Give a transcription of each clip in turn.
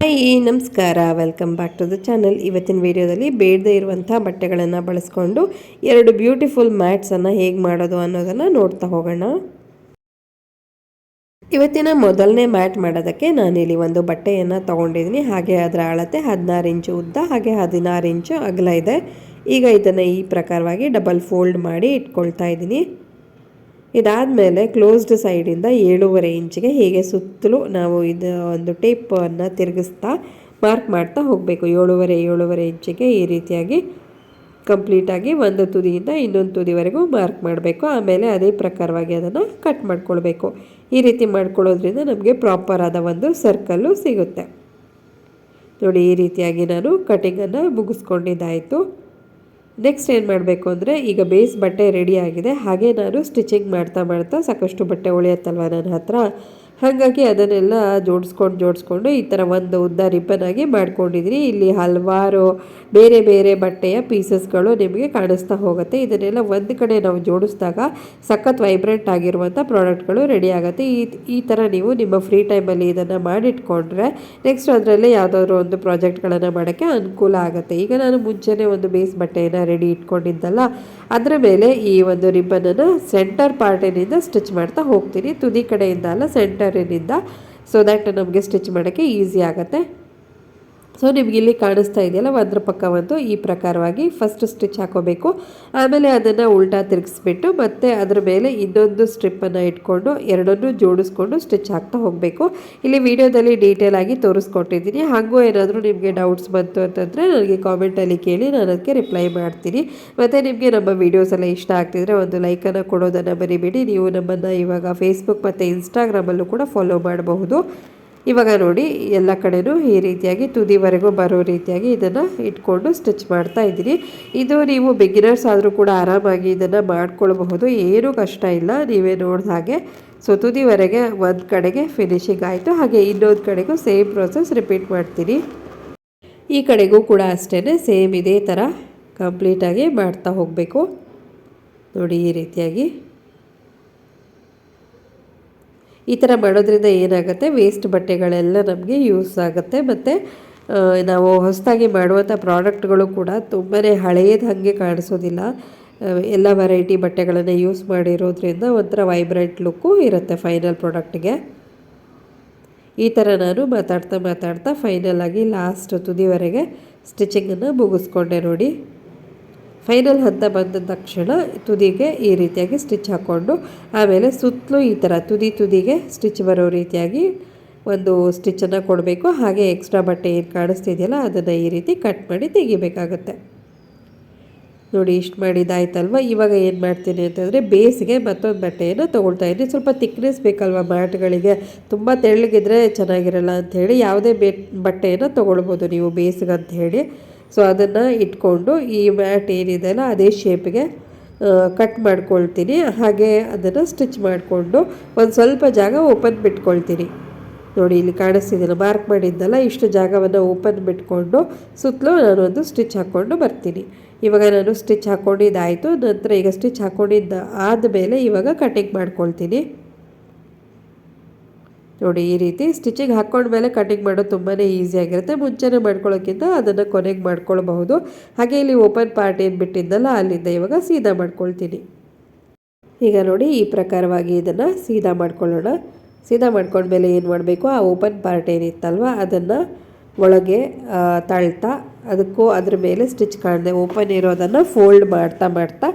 Hi, ನಮಸ್ಕಾರ. Welcome back to the channel ಇವತ್ತಿನ ವಿಡಿಯೋದಲ್ಲಿ ಬೇಡದೇ ಇರುವಂಥ ಬಟ್ಟೆಗಳನ್ನು ಬಳಸ್ಕೊಂಡು ಎರಡು ಬ್ಯೂಟಿಫುಲ್ ಮ್ಯಾಟ್ಸನ್ನು ಹೇಗೆ ಮಾಡೋದು ಅನ್ನೋದನ್ನು ನೋಡ್ತಾ ಹೋಗೋಣ. ಇವತ್ತಿನ ಮೊದಲನೇ ಮ್ಯಾಟ್ ಮಾಡೋದಕ್ಕೆ ನಾನಿಲ್ಲಿ ಒಂದು ಬಟ್ಟೆಯನ್ನು ತೊಗೊಂಡಿದ್ದೀನಿ. ಹಾಗೆ ಅದರ ಅಳತೆ ಹದಿನಾರು ಇಂಚು ಉದ್ದ, ಹಾಗೆ ಹದಿನಾರು ಇಂಚು ಅಗಲ ಇದೆ. ಈಗ ಇದನ್ನು ಈ ಪ್ರಕಾರವಾಗಿ ಡಬಲ್ ಫೋಲ್ಡ್ ಮಾಡಿ ಇಟ್ಕೊಳ್ತಾ ಇದ್ದೀನಿ. ಇದಾದಮೇಲೆ ಕ್ಲೋಸ್ಡ್ ಸೈಡಿಂದ ಏಳೂವರೆ ಇಂಚಿಗೆ ಹೀಗೆ ಸುತ್ತಲೂ ನಾವು ಇದು ಒಂದು ಟೇಪನ್ನು ತಿರುಗಿಸ್ತಾ ಮಾರ್ಕ್ ಮಾಡ್ತಾ ಹೋಗಬೇಕು. ಏಳೂವರೆ ಏಳೂವರೆ ಇಂಚಿಗೆ ಈ ರೀತಿಯಾಗಿ ಕಂಪ್ಲೀಟಾಗಿ ಒಂದು ತುದಿಯಿಂದ ಇನ್ನೊಂದು ತುದಿವರೆಗೂ ಮಾರ್ಕ್ ಮಾಡಬೇಕು. ಆಮೇಲೆ ಅದೇ ಪ್ರಕಾರವಾಗಿ ಅದನ್ನು ಕಟ್ ಮಾಡ್ಕೊಳ್ಬೇಕು. ಈ ರೀತಿ ಮಾಡ್ಕೊಳ್ಳೋದ್ರಿಂದ ನಮಗೆ ಪ್ರಾಪರ್ ಆದ ಒಂದು ಸರ್ಕಲ್ಲು ಸಿಗುತ್ತೆ. ನೋಡಿ ಈ ರೀತಿಯಾಗಿ ನಾನು ಕಟಿಂಗನ್ನು ಮುಗಿಸ್ಕೊಂಡಿದ್ದಾಯಿತು. ನೆಕ್ಸ್ಟ್ ಏನು ಮಾಡಬೇಕು ಅಂದರೆ ಈಗ ಬೇಸ್ ಬಟ್ಟೆ ರೆಡಿ ಆಗಿದೆ. ಹಾಗೆ ನಾನು ಸ್ಟಿಚಿಂಗ್ ಮಾಡ್ತಾ ಮಾಡ್ತಾ ಸಾಕಷ್ಟು ಬಟ್ಟೆ ಉಳಿಯತ್ತಲ್ವ ನನ್ನ ಹತ್ರ? ಹಾಗಾಗಿ ಅದನ್ನೆಲ್ಲ ಜೋಡಿಸ್ಕೊಂಡು ಜೋಡಿಸ್ಕೊಂಡು ಈ ಥರ ಒಂದು ಉದ್ದ ರಿಬ್ಬನಾಗಿ ಮಾಡ್ಕೊಂಡಿದ್ದೀನಿ ಇಲ್ಲಿ ಹಲವಾರು ಬೇರೆ ಬೇರೆ ಬಟ್ಟೆಯ ಪೀಸಸ್ಗಳು ನಿಮಗೆ ಕಾಣಿಸ್ತಾ ಹೋಗುತ್ತೆ. ಇದನ್ನೆಲ್ಲ ಒಂದು ಕಡೆ ನಾವು ಜೋಡಿಸಿದಾಗ ಸಖತ್ ವೈಬ್ರೆಂಟ್ ಆಗಿರುವಂಥ ಪ್ರಾಡಕ್ಟ್ಗಳು ರೆಡಿ ಆಗುತ್ತೆ. ಈ ಈ ಥರ ನೀವು ನಿಮ್ಮ ಫ್ರೀ ಟೈಮಲ್ಲಿ ಇದನ್ನು ಮಾಡಿಟ್ಕೊಂಡ್ರೆ ನೆಕ್ಸ್ಟ್ ಅದರಲ್ಲೇ ಯಾವುದಾದ್ರು ಒಂದು ಪ್ರಾಜೆಕ್ಟ್ಗಳನ್ನು ಮಾಡೋಕ್ಕೆ ಅನುಕೂಲ ಆಗುತ್ತೆ. ಈಗ ನಾನು ಮುಂಚೆನೇ ಒಂದು ಬೇಸ್ ಬಟ್ಟೆಯನ್ನು ರೆಡಿ ಇಟ್ಕೊಂಡಿದ್ದಲ್ಲ, ಅದರ ಮೇಲೆ ಈ ಒಂದು ರಿಬ್ಬನನ್ನು ಸೆಂಟರ್ ಪಾರ್ಟಿನಿಂದ ಸ್ಟಿಚ್ ಮಾಡ್ತಾ ಹೋಗ್ತೀನಿ. ತುದಿ ಕಡೆಯಿಂದ ಅಲ್ಲ ಸೆಂಟರಿನಿಂದ ಸೊ ದ್ಯಾಟ್ ನಮಗೆ ಸ್ಟಿಚ್ ಮಾಡೋಕ್ಕೆ ಈಸಿ ಆಗುತ್ತೆ. ಸೊ ನಿಮ್ಗೆ ಇಲ್ಲಿ ಕಾಣಿಸ್ತಾ ಇದೆಯಲ್ಲ, ಅದ್ರ ಪಕ್ಕ ಒಂದು ಈ ಪ್ರಕಾರವಾಗಿ ಫಸ್ಟ್ ಸ್ಟಿಚ್ ಹಾಕೋಬೇಕು. ಆಮೇಲೆ ಅದನ್ನು ಉಲ್ಟಾ ತಿರುಗಿಸ್ಬಿಟ್ಟು ಮತ್ತೆ ಅದರ ಮೇಲೆ ಇನ್ನೊಂದು ಸ್ಟ್ರಿಪ್ಪನ್ನು ಇಟ್ಕೊಂಡು, ಎರಡನ್ನೂ ಜೋಡಿಸ್ಕೊಂಡು ಸ್ಟಿಚ್ ಹಾಕ್ತಾ ಹೋಗಬೇಕು. ಇಲ್ಲಿ ವಿಡಿಯೋದಲ್ಲಿ ಡೀಟೇಲ್ ಆಗಿ ತೋರಿಸ್ಕೊಟ್ಟಿದ್ದೀನಿ. ಹಾಗೂ ಏನಾದರೂ ನಿಮಗೆ ಡೌಟ್ಸ್ ಬಂತು ಅಂತಂದರೆ ನನಗೆ ಕಾಮೆಂಟಲ್ಲಿ ಕೇಳಿ, ನಾನು ಅದಕ್ಕೆ ರಿಪ್ಲೈ ಮಾಡ್ತೀನಿ. ಮತ್ತು ನಿಮಗೆ ನಮ್ಮ ವೀಡಿಯೋಸ್ ಎಲ್ಲ ಇಷ್ಟ ಆಗ್ತಿದ್ರೆ ಒಂದು ಲೈಕನ್ನು ಕೊಡೋದನ್ನು ಬರಿಬೇಡಿ ನೀವು ನಮ್ಮನ್ನು ಇವಾಗ ಫೇಸ್ಬುಕ್ ಮತ್ತು ಇನ್ಸ್ಟಾಗ್ರಾಮಲ್ಲೂ ಕೂಡ ಫಾಲೋ ಮಾಡಬಹುದು. ಇವಾಗ ನೋಡಿ ಎಲ್ಲ ಕಡೆಯೂ ಈ ರೀತಿಯಾಗಿ ತುದಿವರೆಗೂ ಬರೋ ರೀತಿಯಾಗಿ ಇದನ್ನು ಇಟ್ಕೊಂಡು ಸ್ಟಿಚ್ ಮಾಡ್ತಾ ಇದ್ದೀರಿ. ಇದು ನೀವು ಬಿಗಿನರ್ಸ್ ಆದರೂ ಕೂಡ ಆರಾಮಾಗಿ ಇದನ್ನು ಮಾಡ್ಕೊಳ್ಬಹುದು. ಏನೂ ಕಷ್ಟ ಇಲ್ಲ. ನೀವೇ ನೋಡಿದ ಹಾಗೆ. ಸೊ ತುದಿವರೆಗೆ ಒಂದು ಕಡೆಗೆ ಫಿನಿಶಿಂಗ್ ಆಯಿತು. ಹಾಗೆ ಇನ್ನೊಂದು ಕಡೆಗೂ ಸೇಮ್ ಪ್ರೋಸೆಸ್ ರಿಪೀಟ್ ಮಾಡ್ತೀನಿ ಈ ಕಡೆಗೂ ಕೂಡ ಅಷ್ಟೇ ಸೇಮ್ ಇದೇ ಥರ ಕಂಪ್ಲೀಟಾಗಿ ಮಾಡ್ತಾ ಹೋಗಬೇಕು. ನೋಡಿ ಈ ರೀತಿಯಾಗಿ. ಈ ಥರ ಮಾಡೋದ್ರಿಂದ ಏನಾಗುತ್ತೆ? ವೇಸ್ಟ್ ಬಟ್ಟೆಗಳೆಲ್ಲ ನಮಗೆ ಯೂಸ್ ಆಗುತ್ತೆ ಮತ್ತು ನಾವು ಹೊಸದಾಗಿ ಮಾಡುವಂಥ ಪ್ರಾಡಕ್ಟ್ಗಳು ಕೂಡ ತುಂಬಾ ಹಳೆಯದ ಹಾಗೆ ಕಾಣಿಸೋದಿಲ್ಲ. ಎಲ್ಲ ವೆರೈಟಿ ಬಟ್ಟೆಗಳನ್ನು ಯೂಸ್ ಮಾಡಿರೋದ್ರಿಂದ ಒಂಥರ ವೈಬ್ರೆಂಟ್ ಲುಕ್ಕು ಇರುತ್ತೆ ಫೈನಲ್ ಪ್ರಾಡಕ್ಟ್ಗೆ ಈ ಥರ ನಾನು ಮಾತಾಡ್ತಾ ಮಾತಾಡ್ತಾ ಫೈನಲ್ ಆಗಿ ಲಾಸ್ಟ್ ತುದಿವರೆಗೆ ಸ್ಟಿಚಿಂಗನ್ನು ಮುಗಿಸ್ಕೊಂಡೆ ನೋಡಿ. ಫೈನಲ್ ಹಂತ ಬಂದ ತಕ್ಷಣ ತುದಿಗೆ ಈ ರೀತಿಯಾಗಿ ಸ್ಟಿಚ್ ಹಾಕ್ಕೊಂಡು, ಆಮೇಲೆ ಸುತ್ತಲೂ ಈ ಥರ ತುದಿ ತುದಿಗೆ ಸ್ಟಿಚ್ ಬರೋ ರೀತಿಯಾಗಿ ಒಂದು ಸ್ಟಿಚ್ಚನ್ನು ಕೊಡಬೇಕು. ಹಾಗೆ ಎಕ್ಸ್ಟ್ರಾ ಬಟ್ಟೆ ಏನು ಕಾಣಿಸ್ತಿದೆಯಲ್ಲ, ಅದನ್ನು ಈ ರೀತಿ ಕಟ್ ಮಾಡಿ ತೆಗಿಬೇಕಾಗುತ್ತೆ. ನೋಡಿ, ಇಷ್ಟು ಮಾಡಿದ್ದಾಯ್ತಲ್ವ? ಇವಾಗ ಏನು ಮಾಡ್ತೀನಿ ಅಂತಂದರೆ, ಬೇಸಿಗೆ ಮತ್ತೊಂದು ಬಟ್ಟೆಯನ್ನು ತೊಗೊಳ್ತಾ ಇದ್ದೀನಿ. ಸ್ವಲ್ಪ ತಿಕ್ನೆಸ್ ಬೇಕಲ್ವ ಮ್ಯಾಟ್ಗಳಿಗೆ? ತುಂಬ ತೆಳ್ಳಗಿದ್ರೆ ಚೆನ್ನಾಗಿರಲ್ಲ ಅಂಥೇಳಿ ಯಾವುದೇ ಬೇ, ಬಟ್ಟೆಯನ್ನು ತೊಗೊಳ್ಬೋದು ನೀವು ಬೇಸಿಗೆ ಅಂತ ಹೇಳಿ. ಸೊ ಅದನ್ನು ಇಟ್ಕೊಂಡು ಈ ಮ್ಯಾಟ್ ಏನಿದೆ ಅಲ್ಲ ಅದೇ ಶೇಪ್ಗೆ ಕಟ್ ಮಾಡ್ಕೊಳ್ತೀನಿ. ಹಾಗೆ ಅದನ್ನು ಸ್ಟಿಚ್ ಮಾಡಿಕೊಂಡು ಒಂದು ಸ್ವಲ್ಪ ಜಾಗ ಓಪನ್ ಬಿಟ್ಕೊಳ್ತೀನಿ. ನೋಡಿ, ಇಲ್ಲಿ ಕಾಣಿಸ್ತಿದ್ದಿಲ್ಲ ಮಾರ್ಕ್ ಮಾಡಿದ್ದಲ್ಲ, ಇಷ್ಟು ಜಾಗವನ್ನು ಓಪನ್ ಬಿಟ್ಕೊಂಡು ಸುತ್ತಲೂ ನಾನು ಒಂದು ಸ್ಟಿಚ್ ಹಾಕ್ಕೊಂಡು ಬರ್ತೀನಿ. ಇವಾಗ ನಾನು ಸ್ಟಿಚ್ ಹಾಕ್ಕೊಂಡಿದ್ದಾಯಿತು ನಂತರ ಈಗ ಸ್ಟಿಚ್ ಹಾಕ್ಕೊಂಡಿದ್ದ ಆದಮೇಲೆ ಇವಾಗ ಕಟಿಂಗ್ ಮಾಡ್ಕೊಳ್ತೀನಿ. ನೋಡಿ, ಈ ರೀತಿ ಸ್ಟಿಚಿಂಗ್ ಹಾಕ್ಕೊಂಡ್ಮೇಲೆ ಕಟಿಂಗ್ ಮಾಡೋದು ತುಂಬಾ ಈಸಿಯಾಗಿರುತ್ತೆ ಮುಂಚೆನೇ ಮಾಡ್ಕೊಳ್ಳೋಕ್ಕಿಂತ ಅದನ್ನು ಕೊನೆಗೆ ಮಾಡ್ಕೊಳ್ಬಹುದು. ಹಾಗೆ ಇಲ್ಲಿ ಓಪನ್ ಪಾರ್ಟ್ ಏನು ಬಿಟ್ಟಿದ್ದಲ್ಲ, ಅಲ್ಲಿಂದ ಇವಾಗ ಸೀದಾ ಮಾಡ್ಕೊಳ್ತೀನಿ. ಈಗ ನೋಡಿ, ಈ ಪ್ರಕಾರವಾಗಿ ಇದನ್ನು ಸೀದಾ ಮಾಡ್ಕೊಳ್ಳೋಣ. ಸೀದಾ ಮಾಡ್ಕೊಂಡ್ಮೇಲೆ ಏನು ಮಾಡಬೇಕು? ಆ ಓಪನ್ ಪಾರ್ಟ್ ಏನಿತ್ತಲ್ವ, ಅದನ್ನು ಒಳಗೆ ತಳ್ತಾ ಅದಕ್ಕೂ ಅದ್ರ ಮೇಲೆ ಸ್ಟಿಚ್ ಕಾಣದೆ. ಓಪನ್ ಇರೋದನ್ನು ಫೋಲ್ಡ್ ಮಾಡ್ತಾ ಮಾಡ್ತಾ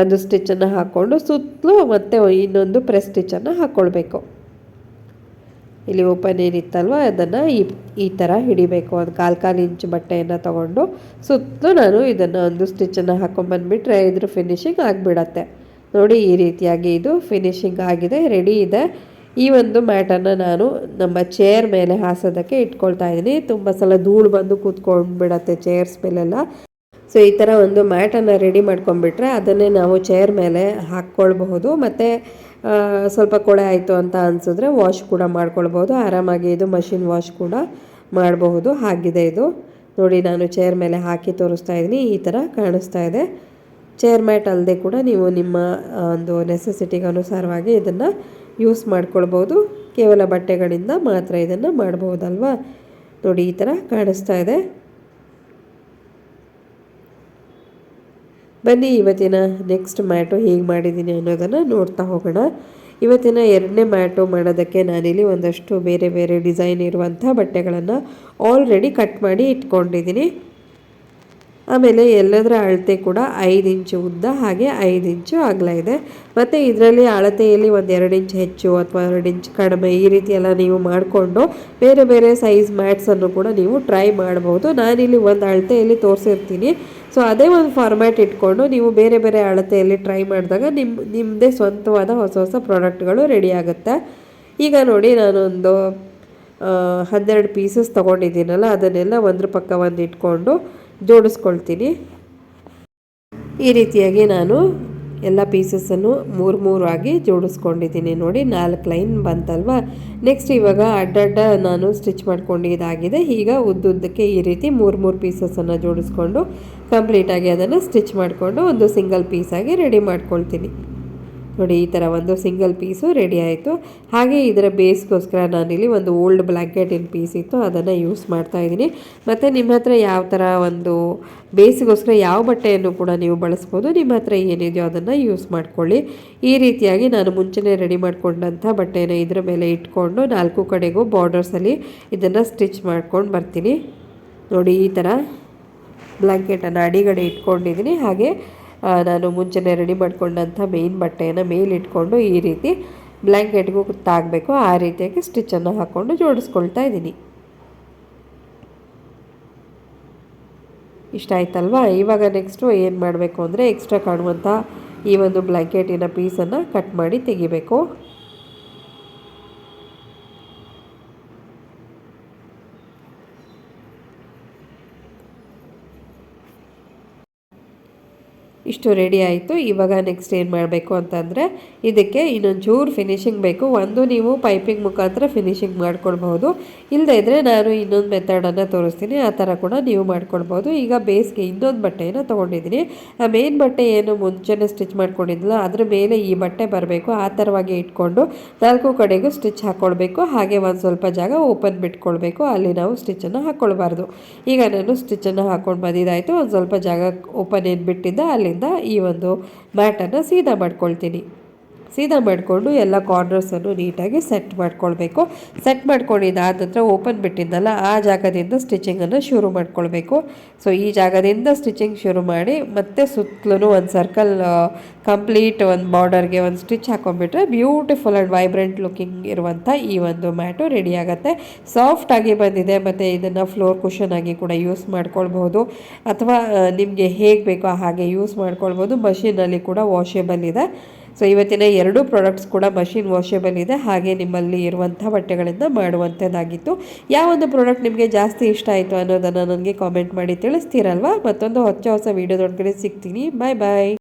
ಒಂದು ಸ್ಟಿಚ್ಚನ್ನು ಹಾಕ್ಕೊಂಡು ಸುತ್ತಲೂ ಮತ್ತೆ ಇನ್ನೊಂದು ಪ್ರೆಸ್ ಸ್ಟಿಚ್ಚನ್ನು ಹಾಕ್ಕೊಳ್ಬೇಕು ಇಲ್ಲಿ ಓಪನ್ ಏನಿತ್ತಲ್ವ, ಅದನ್ನು ಈ ಈ ಥರ ಹಿಡಿಬೇಕು. ಒಂದು ಕಾಲು ಕಾಲು ಇಂಚು ಬಟ್ಟೆಯನ್ನು ತೊಗೊಂಡು ಸುತ್ತಲೂ ನಾನು ಇದನ್ನು ಒಂದು ಸ್ಟಿಚ್ಚನ್ನು ಹಾಕೊಂಡ್ಬಂದುಬಿಟ್ರೆ ಇದ್ರ ಫಿನಿಶಿಂಗ್ ಆಗಿಬಿಡತ್ತೆ. ನೋಡಿ ಈ ರೀತಿಯಾಗಿ ಇದು ಫಿನಿಶಿಂಗ್ ಆಗಿದೆ ರೆಡಿ ಇದೆ. ಈ ಒಂದು ಮ್ಯಾಟನ್ನು ನಾನು ನಮ್ಮ ಚೇರ್ ಮೇಲೆ ಹಾಸೋದಕ್ಕೆ ಇಟ್ಕೊಳ್ತಾ ಇದ್ದೀನಿ. ತುಂಬ ಸಲ ಧೂಳು ಬಂದು ಕೂತ್ಕೊಂಡ್ಬಿಡತ್ತೆ ಚೇರ್ಸ್ ಮೇಲೆಲ್ಲ ಸೊ ಈ ಥರ ಒಂದು ಮ್ಯಾಟನ್ನು ರೆಡಿ ಮಾಡ್ಕೊಂಡ್ಬಿಟ್ರೆ ಅದನ್ನೇ ನಾವು ಚೇರ್ ಮೇಲೆ ಹಾಕ್ಕೊಳ್ಬಹುದು. ಮತ್ತು ಸ್ವಲ್ಪ ಕೊಳೆ ಆಯಿತು ಅಂತ ಅನಿಸಿದ್ರೆ ವಾಶ್ ಕೂಡ ಮಾಡ್ಕೊಳ್ಬೋದು. ಆರಾಮಾಗಿ ಇದು ಮಷಿನ್ ವಾಶ್ ಕೂಡ ಮಾಡಬಹುದು. ಹಾಗಿದೆ ಇದು. ನೋಡಿ, ನಾನು ಚೇರ್ ಮೇಲೆ ಹಾಕಿ ತೋರಿಸ್ತಾ ಇದ್ದೀನಿ. ಈ ಥರ ಕಾಣಿಸ್ತಾ ಇದೆ. ಚೇರ್ ಮ್ಯಾಟ್ ಅಲ್ಲದೆ ಕೂಡ ನೀವು ನಿಮ್ಮ ಒಂದು ನೆಸೆಸಿಟಿಗೆ ಅನುಸಾರವಾಗಿ ಇದನ್ನು ಯೂಸ್ ಮಾಡ್ಕೊಳ್ಬೋದು ಕೇವಲ ಬಟ್ಟೆಗಳಿಂದ ಮಾತ್ರ ಇದನ್ನು ಮಾಡ್ಬೋದಲ್ವಾ ನೋಡಿ, ಈ ಥರ ಕಾಣಿಸ್ತಾ ಇದೆ. ಬನ್ನಿ, ಇವತ್ತಿನ ನೆಕ್ಸ್ಟ್ ಮ್ಯಾಟು ಹೇಗೆ ಮಾಡಿದ್ದೀನಿ ಅನ್ನೋದನ್ನು ನೋಡ್ತಾ ಹೋಗೋಣ. ಇವತ್ತಿನ ಎರಡನೇ ಮ್ಯಾಟು ಮಾಡೋದಕ್ಕೆ ನಾನಿಲ್ಲಿ ಒಂದಷ್ಟು ಬೇರೆ ಬೇರೆ ಡಿಸೈನ್ ಇರುವಂಥ ಬಟ್ಟೆಗಳನ್ನು ಆಲ್ರೆಡಿ ಕಟ್ ಮಾಡಿ ಇಟ್ಕೊಂಡಿದ್ದೀನಿ. ಆಮೇಲೆ ಎಲ್ಲದರ ಅಳತೆ ಕೂಡ ಐದು ಇಂಚು ಉದ್ದ ಹಾಗೆ ಐದು ಇಂಚು ಅಗಲ ಇದೆ. ಮತ್ತು ಇದರಲ್ಲಿ ಅಳತೆಯಲ್ಲಿ ಒಂದು ಎರಡು ಇಂಚು ಹೆಚ್ಚು ಅಥವಾ ಎರಡು ಇಂಚು ಕಡಿಮೆ ಈ ರೀತಿ ಎಲ್ಲ ನೀವು ಮಾಡಿಕೊಂಡು ಬೇರೆ ಬೇರೆ ಸೈಜ್ ಮ್ಯಾಟ್ಸನ್ನು ಕೂಡ ನೀವು ಟ್ರೈ ಮಾಡ್ಬೋದು. ನಾನಿಲ್ಲಿ ಒಂದು ಅಳತೆಯಲ್ಲಿ ತೋರಿಸಿರ್ತೀನಿ. ಸೊ ಅದೇ ಒಂದು ಫಾರ್ಮ್ಯಾಟ್ ಇಟ್ಕೊಂಡು ನೀವು ಬೇರೆ ಬೇರೆ ಅಳತೆಯಲ್ಲಿ ಟ್ರೈ ಮಾಡಿದಾಗ ನಿಮ್ಮ ನಿಮ್ಮದೇ ಸ್ವಂತವಾದ ಹೊಸ ಹೊಸ ಪ್ರಾಡಕ್ಟ್ಗಳು ರೆಡಿ ಆಗುತ್ತೆ. ಈಗ ನೋಡಿ ನಾನೊಂದು ಹನ್ನೆರಡು ಪೀಸಸ್ ತೊಗೊಂಡಿದ್ದೀನಲ್ಲ, ಅದನ್ನೆಲ್ಲ ಒಂದ್ರ ಪಕ್ಕ ಒಂದು ಇಟ್ಕೊಂಡು ಜೋಡಿಸ್ಕೊಳ್ತೀನಿ. ಈ ರೀತಿಯಾಗಿ ನಾನು ಎಲ್ಲ ಪೀಸಸ್ಸನ್ನು ಮೂರು ಮೂರು ಆಗಿ ಜೋಡಿಸ್ಕೊಂಡಿದ್ದೀನಿ. ನೋಡಿ, ನಾಲ್ಕು ಲೈನ್ ಬಂತಲ್ವ? ನೆಕ್ಸ್ಟ್ ಇವಾಗ ಅಡ್ಡಡ್ಡ ನಾನು ಸ್ಟಿಚ್ ಮಾಡ್ಕೊಂಡಿದ್ದಾಗಿದೆ. ಈಗ ಉದ್ದುದ್ದಕ್ಕೆ ಈ ರೀತಿ ಮೂರು ಮೂರು ಪೀಸಸನ್ನು ಜೋಡಿಸ್ಕೊಂಡು ಕಂಪ್ಲೀಟಾಗಿ ಅದನ್ನು ಸ್ಟಿಚ್ ಮಾಡಿಕೊಂಡು ಒಂದು ಸಿಂಗಲ್ ಪೀಸಾಗಿ ರೆಡಿ ಮಾಡ್ಕೊಳ್ತೀನಿ. ನೋಡಿ, ಈ ಥರ ಒಂದು ಸಿಂಗಲ್ ಪೀಸು ರೆಡಿ ಆಯಿತು. ಹಾಗೆ ಇದರ ಬೇಸ್ಗೋಸ್ಕರ ನಾನಿಲ್ಲಿ ಒಂದು ಓಲ್ಡ್ ಬ್ಲ್ಯಾಂಕೆಟಿನ ಪೀಸ್ ಇತ್ತು, ಅದನ್ನು ಯೂಸ್ ಮಾಡ್ತಾ ಇದ್ದೀನಿ. ಮತ್ತು ನಿಮ್ಮ ಹತ್ರ ಯಾವ ಥರ ಒಂದು ಬೇಸಿಗೋಸ್ಕರ ಯಾವ ಬಟ್ಟೆಯನ್ನು ಕೂಡ ನೀವು ಬಳಸ್ಬೋದು, ನಿಮ್ಮ ಹತ್ರ ಏನಿದೆಯೋ ಅದನ್ನು ಯೂಸ್ ಮಾಡ್ಕೊಳ್ಳಿ. ಈ ರೀತಿಯಾಗಿ ನಾನು ಮುಂಚೆನೇ ರೆಡಿ ಮಾಡಿಕೊಂಡಂಥ ಬಟ್ಟೆಯನ್ನು ಇದರ ಮೇಲೆ ಇಟ್ಕೊಂಡು ನಾಲ್ಕು ಕಡೆಗೂ ಬಾರ್ಡರ್ಸಲ್ಲಿ ಇದನ್ನು ಸ್ಟಿಚ್ ಮಾಡ್ಕೊಂಡು ಬರ್ತೀನಿ. ನೋಡಿ, ಈ ಥರ ಬ್ಲ್ಯಾಂಕೆಟನ್ನು ಅಡಿಗಡೆ ಇಟ್ಕೊಂಡಿದ್ದೀನಿ. ಹಾಗೆ ನಾನು ಮುಂಚೆನೇ ರೆಡಿ ಮಾಡ್ಕೊಂಡಂಥ ಮೇಯ್ನ್ ಬಟ್ಟೆಯನ್ನು ಮೇಲಿಟ್ಕೊಂಡು ಈ ರೀತಿ ಬ್ಲ್ಯಾಂಕೆಟ್ಗೂ ತಾಗಬೇಕು. ಆ ರೀತಿಯಾಗಿ ಸ್ಟಿಚ್ಚನ್ನು ಹಾಕ್ಕೊಂಡು ಜೋಡಿಸ್ಕೊಳ್ತಾ ಇದ್ದೀನಿ. ಇಷ್ಟ ಆಯ್ತಲ್ವಾ? ಇವಾಗ ನೆಕ್ಸ್ಟು ಏನು ಮಾಡಬೇಕು ಅಂದರೆ ಎಕ್ಸ್ಟ್ರಾ ಕಾಣುವಂಥ ಈ ಒಂದು ಬ್ಲ್ಯಾಂಕೆಟಿನ ಪೀಸನ್ನು ಕಟ್ ಮಾಡಿ ತೆಗಿಬೇಕು. ಇಷ್ಟು ರೆಡಿ ಆಯಿತು. ಇವಾಗ ನೆಕ್ಸ್ಟ್ ಏನು ಮಾಡಬೇಕು ಅಂತಂದರೆ ಇದಕ್ಕೆ ಇನ್ನೊಂದು ಚೂರು ಫಿನಿಶಿಂಗ್ ಬೇಕು. ಒಂದು ನೀವು ಪೈಪಿಂಗ್ ಮುಖಾಂತರ ಫಿನಿಶಿಂಗ್ ಮಾಡ್ಕೊಳ್ಬಹುದು. ಇಲ್ಲದೇ ಇದ್ದರೆ ನಾನು ಇನ್ನೊಂದು ಮೆಥಡನ್ನು ತೋರಿಸ್ತೀನಿ. ಆ ಥರ ಕೂಡ ನೀವು ಮಾಡ್ಕೊಳ್ಬೋದು ಈಗ ಬೇಸ್ಗೆ ಇನ್ನೊಂದು ಬಟ್ಟೆಯನ್ನು ತೊಗೊಂಡಿದ್ದೀನಿ. ಆ ಮೇನ್ ಬಟ್ಟೆ ಏನು ಮುಂಚೆನೇ ಸ್ಟಿಚ್ ಮಾಡ್ಕೊಂಡಿದ್ದಿಲ್ಲ ಅದ್ರ ಮೇಲೆ ಈ ಬಟ್ಟೆ ಬರಬೇಕು. ಆ ಥರವಾಗಿ ಇಟ್ಕೊಂಡು ನಾಲ್ಕು ಕಡೆಗೂ ಸ್ಟಿಚ್ ಹಾಕ್ಕೊಳ್ಬೇಕು ಹಾಗೆ ಒಂದು ಸ್ವಲ್ಪ ಜಾಗ ಓಪನ್ ಬಿಟ್ಕೊಳ್ಬೇಕು. ಅಲ್ಲಿ ನಾವು ಸ್ಟಿಚ್ಚನ್ನು ಹಾಕ್ಕೊಳ್ಬಾರ್ದು ಈಗ ನಾನು ಸ್ಟಿಚ್ಚನ್ನು ಹಾಕ್ಕೊಂಡು ಬಂದಿದ್ದಾಯಿತು. ಒಂದು ಸ್ವಲ್ಪ ಜಾಗ ಓಪನ್ ಏನು ಬಿಟ್ಟಿದ್ದ, ಅಲ್ಲಿ ಈ ಒಂದು ಮ್ಯಾಟನ್ನು ಸೀದಾ ಮಾಡ್ಕೊಳ್ತೀನಿ. ಸೀದಾ ಮಾಡಿಕೊಂಡು ಎಲ್ಲ ಕಾರ್ನರ್ಸನ್ನು ನೀಟಾಗಿ ಸೆಟ್ ಮಾಡ್ಕೊಳ್ಬೇಕು. ಸೆಟ್ ಮಾಡ್ಕೊಂಡಿದ್ದಾದ ನಂತರ ಓಪನ್ ಬಿಟ್ಟಿದ್ದಲ್ಲ, ಆ ಜಾಗದಿಂದ ಸ್ಟಿಚಿಂಗನ್ನು ಶುರು ಮಾಡ್ಕೊಳ್ಬೇಕು. ಸೊ ಈ ಜಾಗದಿಂದ ಸ್ಟಿಚಿಂಗ್ ಶುರು ಮಾಡಿ ಮತ್ತೆ ಸುತ್ತಲೂ ಒಂದು ಸರ್ಕಲ್ ಕಂಪ್ಲೀಟ್ ಒಂದು ಬಾರ್ಡರ್ಗೆ ಒಂದು ಸ್ಟಿಚ್ ಹಾಕೊಂಡ್ಬಿಟ್ರೆ ಬ್ಯೂಟಿಫುಲ್ ಆ್ಯಂಡ್ ವೈಬ್ರೆಂಟ್ ಲುಕಿಂಗ್ ಇರುವಂಥ ಈ ಒಂದು ಮ್ಯಾಟು ರೆಡಿ ಆಗುತ್ತೆ. ಸಾಫ್ಟಾಗಿ ಬಂದಿದೆ, ಮತ್ತು ಇದನ್ನು ಫ್ಲೋರ್ ಕುಷನ್ ಆಗಿ ಕೂಡ ಯೂಸ್ ಮಾಡ್ಕೊಳ್ಬೋದು ಅಥವಾ ನಿಮಗೆ ಹೇಗೆ ಬೇಕೋ ಹಾಗೆ ಯೂಸ್ ಮಾಡ್ಕೊಳ್ಬೋದು ಮಷೀನಲ್ಲಿ ಕೂಡ ವಾಷೇಬಲ್ ಇದೆ. ಸೊ ಇವತ್ತಿನ ಎರಡು ಪ್ರಾಡಕ್ಟ್ಸ್ ಕೂಡ ಮಷಿನ್ ವಾಷೇಬಲ್ ಇದೆ. ಹಾಗೆ ನಿಮ್ಮಲ್ಲಿ ಇರುವಂಥ ಬಟ್ಟೆಗಳಿಂದ ಮಾಡುವಂಥದ್ದಾಗಿತ್ತು ಯಾವೊಂದು ಪ್ರಾಡಕ್ಟ್ ನಿಮಗೆ ಜಾಸ್ತಿ ಇಷ್ಟ ಆಯಿತು ಅನ್ನೋದನ್ನು ನನಗೆ ಕಾಮೆಂಟ್ ಮಾಡಿ ತಿಳಿಸ್ತೀರಲ್ವಾ? ಮತ್ತೊಂದು ಹೊಸ ಹೊಸ ವೀಡಿಯೋದೊಳಗಡೆ ಸಿಗ್ತೀನಿ. ಬಾಯ್ ಬಾಯ್